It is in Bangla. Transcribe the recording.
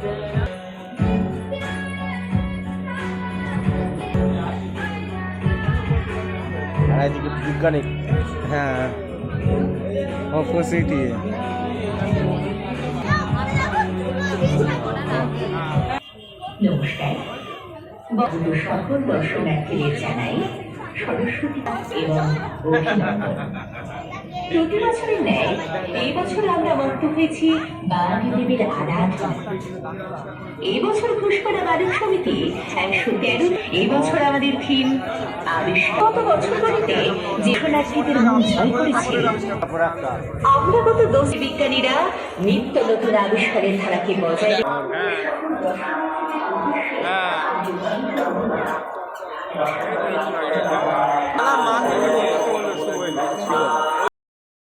day. আর এদিকে বিজ্ঞানিক হ্যাঁ অপোজিটই নমস্কার। সকল দর্শনার্থীদের জানাই সরস্বতী এবং প্রতি বছরের ন্যায় এই বছর আমরা মুক্ত হয়েছি বাঙালি দেবীর আরাধনা এই বছর ঘোষকরা বাদক সমিতি একশো তেরো এই বছর আমাদের থিম আবিষ্কার। গত বছরগুলিতে যে শরণার্থীদের মন জয় করেছে। আমরা গত দোষ বিজ্ঞানীরা নিত্য নতুন আবিষ্কারের ধারাকে বজায় হ্যাঁ।